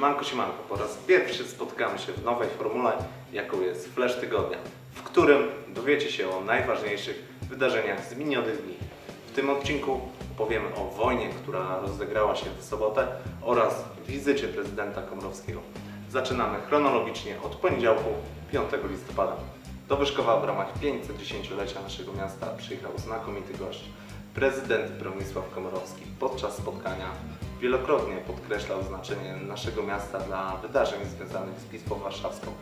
Siemanko, siemanko. Po raz pierwszy spotykamy się w nowej formule, jaką jest Flash Tygodnia, w którym dowiecie się o najważniejszych wydarzeniach z minionych dni. W tym odcinku opowiemy o wojnie, która rozegrała się w sobotę oraz wizycie prezydenta Komorowskiego. Zaczynamy chronologicznie od poniedziałku 5 listopada. Do Wyszkowa w ramach 510-lecia naszego miasta przyjechał znakomity gość. Prezydent Bronisław Komorowski podczas spotkania wielokrotnie podkreślał znaczenie naszego miasta dla wydarzeń związanych z Bitwą Warszawską.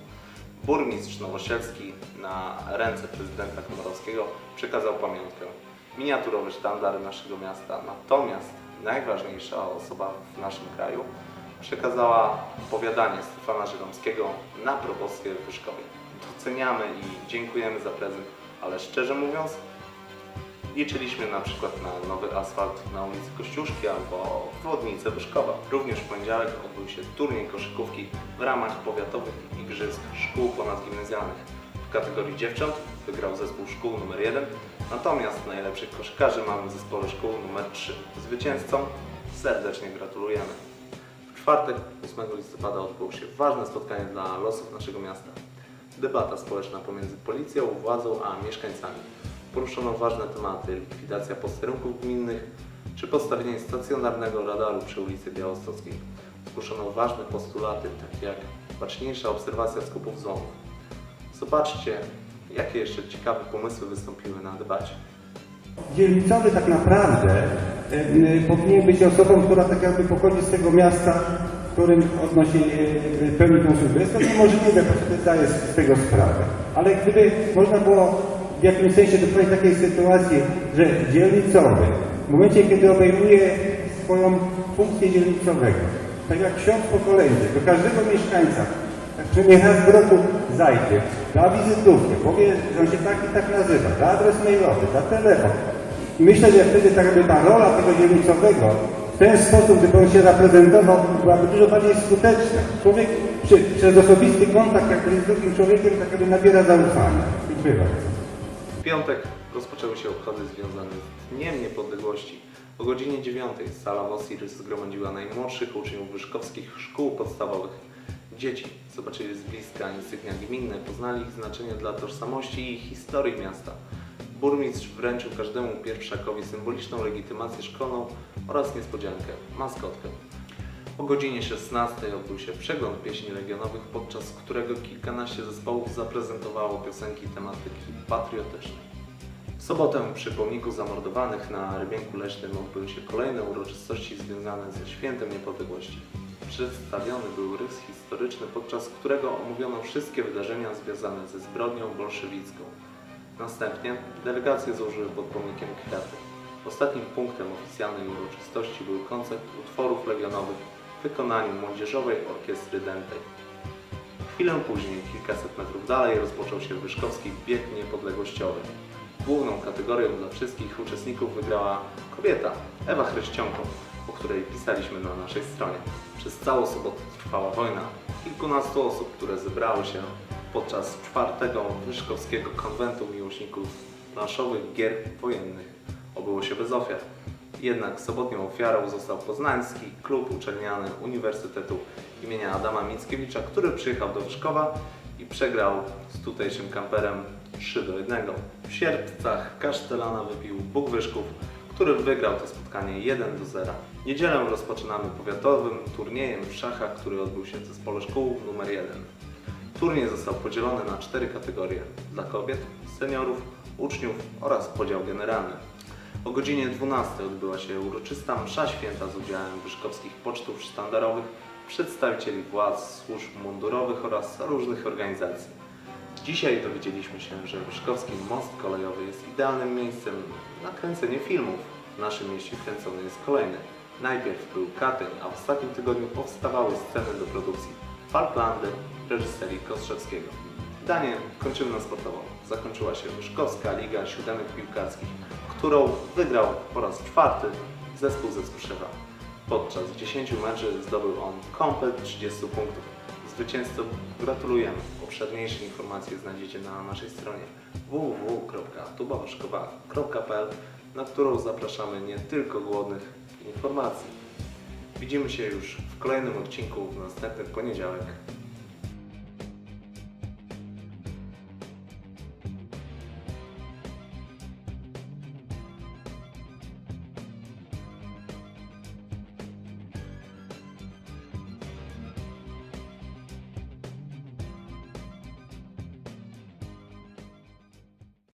Burmistrz Nowosielski na ręce prezydenta Komorowskiego przekazał pamiątkę, miniaturowy sztandar naszego miasta. Natomiast najważniejsza osoba w naszym kraju przekazała opowiadanie Stefana Żeromskiego na probostwie w. Doceniamy i dziękujemy za prezent, ale szczerze mówiąc, liczyliśmy na przykład na nowy asfalt na ulicy Kościuszki albo obwodnicę Wyszkowa. Również w poniedziałek odbył się turniej koszykówki w ramach powiatowych igrzysk szkół ponadgimnazjalnych. W kategorii dziewcząt wygrał zespół szkół numer 1, natomiast najlepszych koszykarzy mamy w zespole szkół numer 3. Zwycięzcom serdecznie gratulujemy. W czwartek, 8 listopada, odbyło się ważne spotkanie dla losów naszego miasta. Debata społeczna pomiędzy policją, władzą a mieszkańcami. Poruszono ważne tematy, likwidacja posterunków gminnych czy postawienie stacjonarnego radaru przy ulicy Białostockiej. Zgłoszono ważne postulaty, takie jak baczniejsza obserwacja skupów dzwonów. Zobaczcie, jakie jeszcze ciekawe pomysły wystąpiły na debacie. Dzielnicowy tak naprawdę e, e, powinien być osobą, która tak jakby pochodzi z tego miasta, w którym odnosi, e, pełni tą służbę. Jest to niemożliwe, bo sobie zdaję z tego sprawę. Ale gdyby można było w jakimś sensie doprowadzić do takiej sytuacji, że dzielnicowy w momencie, kiedy obejmuje swoją funkcję dzielnicowego, tak jak ksiądz po kolędzie, do każdego mieszkańca, tak przynajmniej raz w roku zajdzie, da wizytówkę, powie, że on się tak i tak nazywa, da adres mailowy, da telefon. I myślę, że wtedy tak jakby ta rola tego dzielnicowego w ten sposób, gdyby on się zaprezentował, byłaby dużo bardziej skuteczna. Człowiek przy, przez osobisty kontakt jakby z drugim człowiekiem tak jakby nabiera zaufania. Dziękuję bardzo. Piątek rozpoczęły się obchody związane z Dniem Niepodległości. O godzinie 9 sala Osiris zgromadziła najmłodszych uczniów wyszkowskich szkół podstawowych. Dzieci zobaczyli z bliska insygnia gminne, poznali ich znaczenie dla tożsamości i historii miasta. Burmistrz wręczył każdemu pierwszakowi symboliczną legitymację szkolną oraz niespodziankę, maskotkę. O godzinie 16 odbył się przegląd pieśni legionowych, podczas którego kilkanaście zespołów zaprezentowało piosenki tematyki patriotycznej. W sobotę przy pomniku zamordowanych na Rybieńku Leśnym odbyły się kolejne uroczystości związane ze Świętem Niepodległości. Przedstawiony był rys historyczny, podczas którego omówiono wszystkie wydarzenia związane ze zbrodnią bolszewicką. Następnie delegacje złożyły pod pomnikiem kwiaty. Ostatnim punktem oficjalnej uroczystości był koncert utworów legionowych w wykonaniu Młodzieżowej Orkiestry Dętej. Chwilę później, kilkaset metrów dalej, rozpoczął się Wyszkowski Bieg Niepodległościowy. Główną kategorią dla wszystkich uczestników wygrała kobieta, Ewa Chryścionko, o której pisaliśmy na naszej stronie. Przez całą sobotę trwała wojna. Kilkunastu osób, które zebrały się podczas czwartego Wyszkowskiego Konwentu Miłośników Planszowych Gier Wojennych obyło się bez ofiar. Jednak sobotnią ofiarą został poznański klub uczelniany Uniwersytetu imienia Adama Mickiewicza, który przyjechał do Wyszkowa i przegrał z tutejszym kamperem 3 do 1. W Sierpcach Kasztelana wypił Bóg Wyszków, który wygrał to spotkanie 1 do 0. Niedzielę rozpoczynamy powiatowym turniejem w szachach, który odbył się w zespole szkół numer 1. Turniej został podzielony na cztery kategorie dla kobiet, seniorów, uczniów oraz podział generalny. O godzinie 12 odbyła się uroczysta msza święta z udziałem wyszkowskich pocztów sztandarowych, przedstawicieli władz, służb mundurowych oraz różnych organizacji. Dzisiaj dowiedzieliśmy się, że Wyszkowski Most Kolejowy jest idealnym miejscem na kręcenie filmów. W naszym mieście kręcony jest kolejny. Najpierw był Katyń, a w ostatnim tygodniu powstawały sceny do produkcji Falklandy reżyserii Kostrzewskiego. Danie kończymy na sportowo. Zakończyła się Wyszkowska Liga Siódemek Piłkarskich, którą wygrał po raz czwarty zespół ze Skuszewa. Podczas 10 meczy zdobył on komplet 30 punktów. Zwycięzcom gratulujemy. Obszerniejsze informacje znajdziecie na naszej stronie www.tubawyszkowa.pl na którą zapraszamy nie tylko głodnych informacji. Widzimy się już w kolejnym odcinku w następny poniedziałek.